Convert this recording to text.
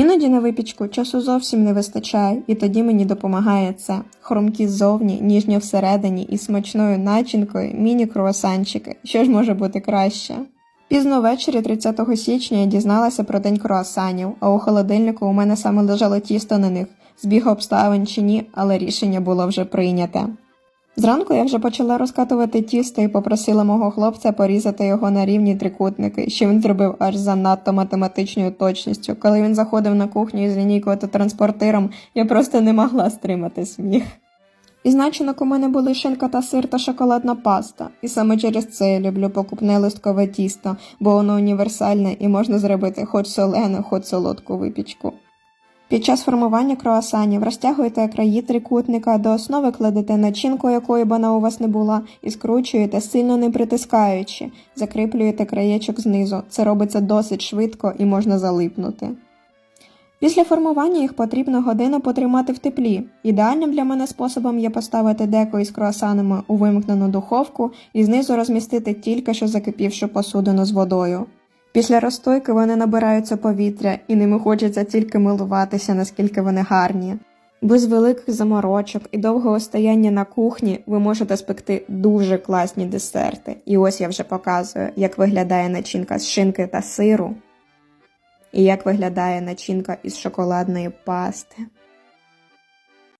Іноді на випічку часу зовсім не вистачає, і тоді мені допомагає це. Хрумкі ззовні, ніжні всередині і смачною начинкою міні-круасанчики. Що ж може бути краще? Пізно ввечері 30 січня я дізналася про день круасанів, а у холодильнику у мене саме лежало тісто на них. Збіг обставин чи ні, але рішення було вже прийняте. Зранку я вже почала розкатувати тісто і попросила мого хлопця порізати його на рівні трикутники, що він зробив аж занадто математичною точністю. Коли він заходив на кухню із лінійкою та транспортиром, я просто не могла стримати сміх. Із начинок у мене були шинка та сир та шоколадна паста, і саме через це я люблю покупне листкове тісто, бо воно універсальне і можна зробити хоч солену, хоч солодку випічку. Під час формування круасанів розтягуєте краї трикутника, до основи кладете начинку, якої б вона у вас не була, і скручуєте, сильно не притискаючи, закріплюєте краєчок знизу. Це робиться досить швидко і можна залипнути. Після формування їх потрібно годину потримати в теплі. Ідеальним для мене способом є поставити деко із круасанами у вимкнену духовку і знизу розмістити тільки що закипівшу посудину з водою. Після розстойки вони набираються повітря і ними хочеться тільки милуватися, наскільки вони гарні. Без великих заморочок і довгого стояння на кухні ви можете спекти дуже класні десерти. І ось я вже показую, як виглядає начинка з шинки та сиру, і як виглядає начинка із шоколадної пасти.